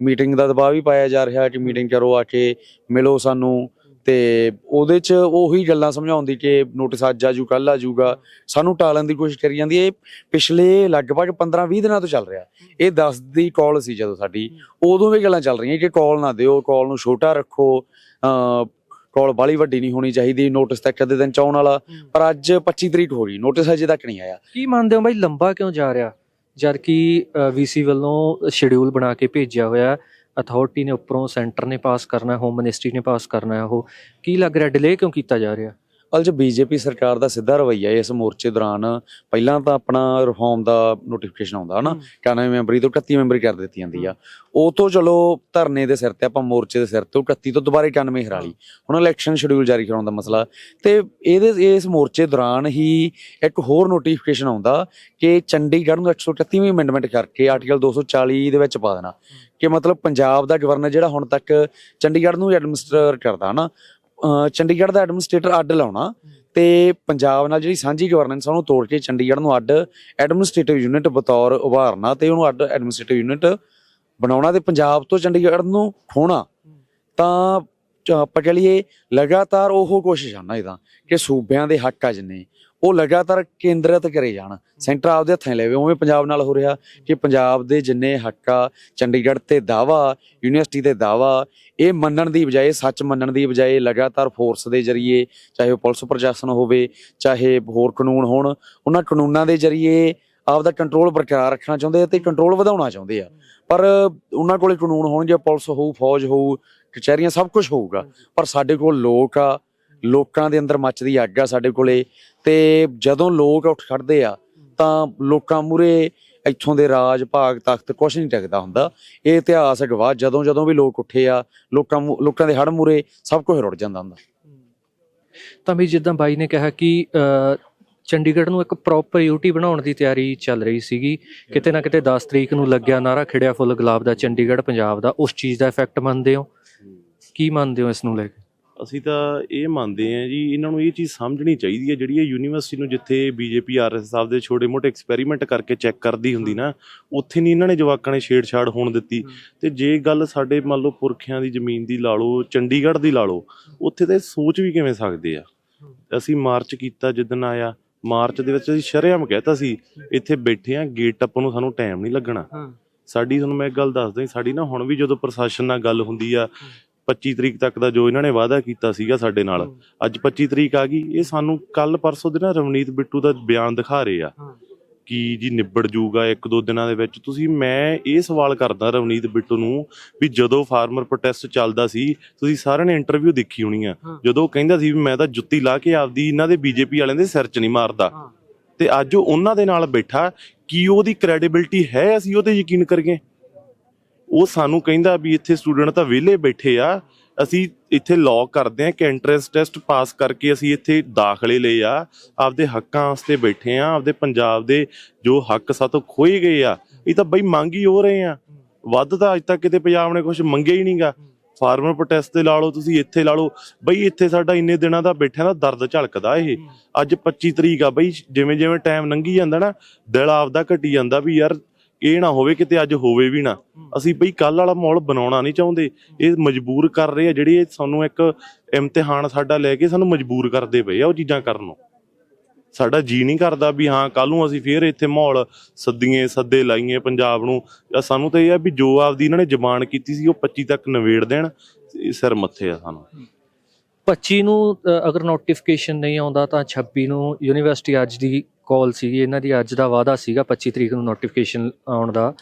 ਮੀਟਿੰਗ ਦਾ ਦਬਾਅ ਵੀ ਪਾਇਆ ਜਾ ਰਿਹਾ ਕਿ ਮੀਟਿੰਗ ਕਰੋ ਆ ਕੇ ਮਿਲੋ ਸਾਨੂੰ। ਤੇ ਉਹਦੇ ਚ ਉਹੀ ਗੱਲਾਂ ਸਮਝਾਉਣ ਦੀ ਕਿ ਨੋਟਿਸ ਅੱਜ ਆਜੂ ਕੱਲ ਆਜੂਗਾ। ਸਾਨੂੰ ਟਾਲਣ ਦੀ ਕੋਸ਼ਿਸ਼ ਕਰੀ ਜਾਂਦੀ ਹੈ। ਇਹ ਪਿਛਲੇ ਲਗਭਗ 15-20 ਦਿਨਾਂ ਤੋਂ ਚੱਲ ਰਿਹਾ। ਇਹ 10 ਦੀ ਕਾਲ ਸੀ ਜਦੋਂ ਸਾਡੀ। ਉਦੋਂ ਵੀ ਗੱਲਾਂ ਚੱਲ ਰਹੀਆਂ ਕਿ ਕਾਲ ਨਾ ਦਿਓ ਕਾਲ ਨੂੰ ਛੋਟਾ ਰੱਖੋ। ਕਾਲ ਬਾਲੀ ਵੱਡੀ ਨਹੀਂ ਹੋਣੀ ਚਾਹੀਦੀ। ਨੋਟਿਸ ਤਾਂ ਕਦੇ ਦਿਨ ਚ ਆਉਣ ਵਾਲਾ। ਪਰ ਅੱਜ 25 ਤਰੀਕ ਹੋ ਗਈ। ਨੋਟਿਸ ਅਜੇ ਤੱਕ ਨਹੀਂ ਆਇਆ। ਕੀ ਮੰਨਦੇ ਹੋ ਬਾਈ? ਲੰਬਾ ਕਿਉਂ ਜਾ ਰਿਹਾ? ਜਦ ਕਿ ਵੀਸੀ ਵੱਲੋਂ ਸ਼ਡਿਊਲ ਬਣਾ ਕੇ ਭੇਜਿਆ ਹੋਇਆ। ਅਥਾਰਟੀ ਨੇ ਉੱਪਰੋਂ ਸੈਂਟਰ ਨੇ ਪਾਸ ਕਰਨਾ ਹੋਮ ਮਿਨਿਸਟਰੀ ਨੇ ਪਾਸ ਕਰਨਾ, ਉਹ ਕੀ ਲੱਗ ਰਿਹਾ ਡਿਲੇ ਕਿਉਂ ਕੀਤਾ ਜਾ ਰਿਹਾ? ਅਲ ਚ ਬੀਜੇਪੀ ਸਰਕਾਰ ਦਾ ਸਿੱਧਾ ਰਵੱਈਆ ਇਸ ਮੋਰਚੇ ਦੌਰਾਨ ਪਹਿਲਾਂ ਤਾਂ ਆਪਣਾ ਰਿਫਾਰਮ ਦਾ ਨੋਟੀਫਿਕੇਸ਼ਨ ਆਉਂਦਾ ਹਨਾ? 91 ਮੈਂਬਰੀ ਤੋਂ 31 ਮੈਂਬਰੀ ਕਰ ਦਿੱਤੀ ਜਾਂਦੀ ਆ। ਉਹ ਤੋਂ ਚਲੋ ਧਰਨੇ ਦੇ ਸਿਰ ਤੇ ਆਪਾਂ ਮੋਰਚੇ ਦੇ ਸਿਰ ਤੋਂ 31 ਤੋਂ ਦੁਬਾਰਾ 91 ਹਰਾ ਲਈ। ਹੁਣ ਇਲੈਕਸ਼ਨ ਸ਼ਡਿਊਲ ਜਾਰੀ ਕਰਾਉਣ ਦਾ ਮਸਲਾ। ਤੇ ਇਹਦੇ ਇਸ ਮੋਰਚੇ ਦੌਰਾਨ ਹੀ ਇੱਕ ਹੋਰ ਨੋਟੀਫਿਕੇਸ਼ਨ ਆਉਂਦਾ ਕਿ ਚੰਡੀਗੜ੍ਹ ਨੂੰ 131ਵੀਂ ਅਮੈਂਡਮੈਂਟ ਕਰਕੇ ਆਰਟੀਕਲ 240 ਦੇ ਵਿੱਚ ਪਾ ਦੇਣਾ। ਕਿ ਮਤਲਬ ਪੰਜਾਬ ਦਾ ਗਵਰਨਰ ਜਿਹੜਾ ਹੁਣ ਤੱਕ ਚੰਡੀਗੜ੍ਹ ਨੂੰ ਐਡਮਿਨਿਸਟਰ ਕਰਦਾ ਹਨਾ? ਚੰਡੀਗੜ੍ਹ ਦਾ ਐਡਮਿਨਿਸਟ੍ਰੇਟਰ ਅੱਡ ਲਾਉਣਾ ਤੇ ਪੰਜਾਬ ਨਾਲ ਜਿਹੜੀ ਸਾਂਝੀ ਗਵਰਨੈਂਸ ਉਹਨੂੰ ਤੋੜ ਕੇ ਚੰਡੀਗੜ੍ਹ ਨੂੰ ਅੱਡ ਐਡਮਿਨਿਸਟ੍ਰੇਟਿਵ ਯੂਨਿਟ ਬਤੌਰ ਉਭਾਰਨਾ ਤੇ ਉਹਨੂੰ ਅੱਡ ਐਡਮਿਨਿਸਟ੍ਰੇਟਿਵ ਯੂਨਿਟ ਬਣਾਉਣਾ ਤੇ ਪੰਜਾਬ ਤੋਂ ਚੰਡੀਗੜ੍ਹ ਨੂੰ ਖੋਣਾ। ਤਾਂ ਆਪਾਂ ਕਹ ਲਈਏ ਲਗਾਤਾਰ ਉਹ ਕੋਸ਼ਿਸ਼ ਆ ਨਾ ਇਹਦਾ ਕਿ ਸੂਬਿਆਂ ਦੇ ਹੱਕ ਆ ਜਿੰਨੇ, ਉਹ ਲਗਾਤਾਰ ਕੇਂਦਰਿਤ ਕਰੇ ਜਾਣ, ਸੈਂਟਰ ਆਪਦੇ ਹੱਥਾਂ 'ਚ ਲੈਵੇ, ਉਵੇਂ ਪੰਜਾਬ ਨਾਲ ਹੋ ਰਿਹਾ ਕਿ ਪੰਜਾਬ ਦੇ ਜਿੰਨੇ ਹੱਕ ਆ, ਚੰਡੀਗੜ੍ਹ ਤੇ ਦਾਵਾ ਯੂਨੀਵਰਸਿਟੀ ਤੇ ਦਾਵਾ ਇਹ ਮੰਨਣ ਦੀ ਬਜਾਏ, ਸੱਚ ਮੰਨਣ ਦੀ ਬਜਾਏ ਲਗਾਤਾਰ ਫੋਰਸ ਦੇ ਜ਼ਰੀਏ, ਚਾਹੇ ਉਹ ਪੁਲਿਸ ਪ੍ਰਸ਼ਾਸਨ ਹੋਵੇ, ਚਾਹੇ ਹੋਰ ਕਾਨੂੰਨ ਹੋਣ, ਉਹਨਾਂ ਕਾਨੂੰਨਾਂ ਦੇ ਜ਼ਰੀਏ ਆਪਦਾ ਕੰਟਰੋਲ ਬਰਕਰਾਰ ਰੱਖਣਾ ਚਾਹੁੰਦੇ ਆ ਤੇ ਕੰਟਰੋਲ ਵਧਾਉਣਾ ਚਾਹੁੰਦੇ ਆ। ਪਰ ਉਹਨਾਂ ਕੋਲੇ ਕਾਨੂੰਨ ਹੋਣਗੇ ਪੁਲਿਸ ਹੋਊ ਫੌਜ ਹੋਊ ਕਚਹਿਰੀਆਂ ਸਭ ਕੁਝ ਹੋਊਗਾ। ਪਰ ਸਾਡੇ ਕੋਲ ਲੋਕ ਆ ਲੋਕਾਂ ਦੇ ਅੰਦਰ ਮੱਚਦੀ ਅੱਗ ਆ ਸਾਡੇ ਕੋਲੇ। ਤੇ ਜਦੋਂ ਲੋਕ ਉੱਠ ਖੜਦੇ ਆ ਤਾਂ ਲੋਕਾਂ ਮੂਰੇ ਇੱਥੋਂ ਦੇ ਰਾਜ ਭਾਗ ਤਖਤ ਕੁਝ ਨਹੀਂ ਟਿਕਦਾ ਹੁੰਦਾ। ਇਹ ਇਤਿਹਾਸ ਗਵਾਹ ਜਦੋਂ ਜਦੋਂ ਵੀ ਲੋਕ ਉੱਠੇ ਆ ਲੋਕਾਂ ਲੋਕਾਂ ਦੇ ਹੜ ਮੂਰੇ ਸਭ ਕੁਝ ਰੁੜ ਜਾਂਦਾ ਹੁੰਦਾ। ਤਾਂ ਵੀ ਜਿੱਦਾਂ ਬਾਈ ਨੇ ਕਿਹਾ ਕਿ ਚੰਡੀਗੜ੍ਹ ਨੂੰ ਇੱਕ ਪ੍ਰੋਪਰ ਯੂਟੀ ਬਣਾਉਣ ਦੀ ਤਿਆਰੀ ਚੱਲ ਰਹੀ ਸੀਗੀ। ਕਿਤੇ ਨਾ ਕਿਤੇ 10 ਤਰੀਕ ਨੂੰ ਲੱਗਿਆ ਨਾਰਾ ਖਿੜਿਆ ਫੁੱਲ ਗੁਲਾਬ ਦਾ ਚੰਡੀਗੜ੍ਹ, ਪੰਜਾਬ ਦਾ। ਉਸ ਚੀਜ਼ ਦਾ ਇਫੈਕਟ ਮੰਨਦੇ ਹੋ? ਕੀ ਮੰਨਦੇ ਹੋ ਇਸ ਨੂੰ ਲੈ ਕੇ? ਅਸੀਂ ਤਾਂ ਇਹ ਮੰਨਦੇ ਆ ਜੀ, ਇਹਨਾਂ ਨੂੰ ਇਹ ਚੀਜ਼ ਸਮਝਣੀ ਚਾਹੀਦੀ ਹੈ। ਜਿਹੜੀ ਇਹ ਯੂਨੀਵਰਸਿਟੀ ਨੂੰ ਜਿੱਥੇ ਬੀਜੇਪੀ ਆਰਐਸ ਸਾਹਿਬ ਦੇ ਛੋਟੇ-ਮੋਟੇ ਐਕਸਪੈਰੀਮੈਂਟ ਕਰਕੇ ਚੈੱਕ ਕਰਦੀ ਹੁੰਦੀ ਨਾ, ਉੱਥੇ ਨਹੀਂ ਇਹਨਾਂ ਨੇ ਜਵਾਕਾਂ ਨੇ ਛੇੜਛਾੜ ਹੋਣ ਦਿੱਤੀ। ਤੇ ਜੇ ਗੱਲ ਸਾਡੇ ਮੰਨ ਲਓ ਪੁਰਖਿਆਂ ਦੀ ਜ਼ਮੀਨ ਦੀ ਲਾ ਲਓ, ਚੰਡੀਗੜ੍ਹ ਦੀ ਲਾ ਲਓ, ਉੱਥੇ ਤਾਂ ਸੋਚ ਵੀ ਕਿਵੇਂ ਸਕਦੇ ਆ? ਅਸੀਂ ਮਾਰਚ ਕੀਤਾ, ਜਿੱਦਣ ਆਇਆ ਮਾਰਚ ਦੇ ਵਿੱਚ ਅਸੀਂ ਸ਼ਰੇਆਮ ਕਹਿਤਾ ਸੀ ਇੱਥੇ ਬੈਠੇ ਆ ਗੇਟ ਟੱਪਣ ਨੂੰ ਸਾਨੂੰ ਟਾਈਮ ਨਹੀਂ ਲੱਗਣਾ। ਸਾਡੀ ਤੁਹਾਨੂੰ ਮੈਂ ਇੱਕ ਗੱਲ ਦੱਸਦਾ ਸਾਡੀ ਨਾ ਹੁਣ ਵੀ ਜਦੋਂ ਪ੍ਰਸ਼ਾਸਨ ਨਾਲ ਗੱਲ ਹੁੰਦੀ ਆ 25 ਤਰੀਕ ਤੱਕ ਦਾ ਜੋ ਇਹਨਾਂ ਨੇ ਵਾਅਦਾ ਕੀਤਾ ਸੀਗਾ ਸਾਡੇ ਨਾਲ ਅੱਜ 25 ਤਰੀਕ ਆ ਗਈ ਇਹ ਸਾਨੂੰ ਕੱਲ ਪਰਸੋਂ ਦੇ ਨਾ ਰਵਨੀਤ ਬਿੱਟੂ ਦਾ ਬਿਆਨ ਦਿਖਾ ਰਹੇ ਆ। ਕਿ ਜੀ ਨਿਬੜ ਜੂਗਾ ਇੱਕ ਦੋ ਦਿਨਾਂ ਦੇ ਵਿੱਚ। ਤੁਸੀਂ ਮੈਂ ਇਹ ਸਵਾਲ ਕਰਦਾ ਰਵਨੀਤ ਬਿੱਟੂ ਨੂੰ ਵੀ ਜਦੋਂ ਫਾਰਮਰ ਪ੍ਰੋਟੈਸਟ ਚੱਲਦਾ ਸੀ ਤੁਸੀਂ ਸਾਰਿਆਂ ਨੇ ਇੰਟਰਵਿਊ ਦੇਖੀ ਹੋਣੀ ਆ। ਜਦੋਂ ਉਹ ਕਹਿੰਦਾ ਸੀ ਵੀ ਮੈਂ ਤਾਂ ਜੁੱਤੀ ਲਾ ਕੇ ਆਪਦੀ ਇਹਨਾਂ ਦੇ ਬੀਜੇਪੀ ਵਾਲਿਆਂ ਦੇ ਸਿਰ 'ਚ ਨਹੀਂ ਮਾਰਦਾ। ਤੇ ਅੱਜ ਉਹ ਉਹਨਾਂ ਦੇ ਨਾਲ ਬੈਠਾ ਕੀ ਉਹਦੀ ਕ੍ਰੈਡੀਬਿਲਟੀ ਹੈ? ਅਸੀਂ ਉਹ ਤੇ ਯਕੀਨ ਕਰੀਏ। ਉਹ ਸਾਨੂੰ ਕਹਿੰਦਾ ਵੀ ਇੱਥੇ ਸਟੂਡੈਂਟ ਤਾਂ ਵਿਹਲੇ ਬੈਠੇ ਆ। ਅਸੀਂ ਇੱਥੇ ਲਾਅ ਕਰਦੇ ਆ ਕਿ ਐਂਟਰੈਂਸ ਟੈਸਟ ਪਾਸ ਕਰਕੇ ਅਸੀਂ ਇੱਥੇ ਦਾਖਲੇ ਲਏ ਆ, ਆਪਦੇ ਹੱਕਾਂ ਵਾਸਤੇ ਬੈਠੇ ਆ ਆਪਦੇ ਪੰਜਾਬ ਦੇ ਜੋ ਹੱਕ ਸਾਤੋਂ ਖੋਏ ਗਏ ਆ, ਇਹ ਤਾਂ ਬਈ ਮੰਗ ਹੀ ਹੋ ਰਹੇ ਆ। ਵੱਧ ਤਾਂ ਅੱਜ ਤੱਕ ਕਿਤੇ ਪੰਜਾਬ ਨੇ ਕੁਝ ਮੰਗਿਆ ਹੀ ਨਹੀਂਗਾ। ਫਾਰਮਰ ਪ੍ਰੋਟੈਸਟ ਤੇ ਲਾ ਲਓ, ਤੁਸੀਂ ਇੱਥੇ ਲਾ ਲਓ। ਬਈ ਇੱਥੇ ਸਾਡਾ ਇੰਨੇ ਦਿਨਾਂ ਦਾ ਬੈਠਿਆਂ ਦਾ ਦਰਦ ਝਲਕਦਾ ਇਹ। ਅੱਜ 25 ਤਰੀਕ ਆ ਬਈ ਜਿਵੇਂ ਜਿਵੇਂ ਟਾਈਮ ਲੰਘੀ ਜਾਂਦਾ ਨਾ, ਦਿਲ ਆਪਦਾ ਘਟੀ ਜਾਂਦਾ ਵੀ ਯਾਰ ਇਹ ਨਾ ਹੋਵੇ ਕਿਤੇ ਅੱਜ ਹੋਵੇ ਵੀ ਨਾ। ਅਸੀਂ ਬਈ ਕੱਲ ਵਾਲਾ ਮਾਹੌਲ ਬਣਾਉਣਾ ਨਹੀਂ ਚਾਹੁੰਦੇ। ਇਹ ਮਜਬੂਰ ਕਰ ਰਹੇ ਆ ਜਿਹੜੀ ਇਹ ਸਾਨੂੰ ਇੱਕ ਇਮਤਿਹਾਨ ਸਾਡਾ ਲੈ ਕੇ ਸਾਨੂੰ ਮਜਬੂਰ ਕਰਦੇ ਪਏ ਆ ਉਹ ਚੀਜ਼ਾਂ ਕਰਨ ਨੂੰ। ਸਾਡਾ ਜੀ ਨਹੀਂ ਕਰਦਾ ਵੀ ਹਾਂ ਕੱਲ ਨੂੰ ਅਸੀਂ ਫੇਰ ਇੱਥੇ ਮਾਹੌਲ ਸੱਦੀਏ ਸੱਦੇ ਲਾਈਏ ਪੰਜਾਬ ਨੂੰ। ਸਾਨੂੰ ਤਾਂ ਇਹ ਆ ਵੀ ਜੋ ਆਪਦੀ ਇਹਨਾਂ ਨੇ ਜ਼ਬਾਨ ਕੀਤੀ ਸੀ ਉਹ 25 ਤੱਕ ਨਵੇੜ ਦੇਣ। ਸਿਰ ਮੱਥੇ ਆ ਸਾਨੂੰ। 25 ਨੂੰ ਅਗਰ ਨੋਟੀਫਿਕੇਸ਼ਨ ਨਹੀਂ ਆਉਂਦਾ ਤਾਂ 26 ਨੂੰ ਯੂਨੀਵਰਸਿਟੀ ਅੱਜ ਦੀ ਕਾਲ ਸੀਗੀ, ਇਹਨਾਂ ਦੀ ਅੱਜ ਦਾ ਵਾਅਦਾ ਸੀਗਾ 25 ਤਰੀਕ ਨੂੰ ਨੋਟੀਫਿਕੇਸ਼ਨ ਆਉਣ ਦਾ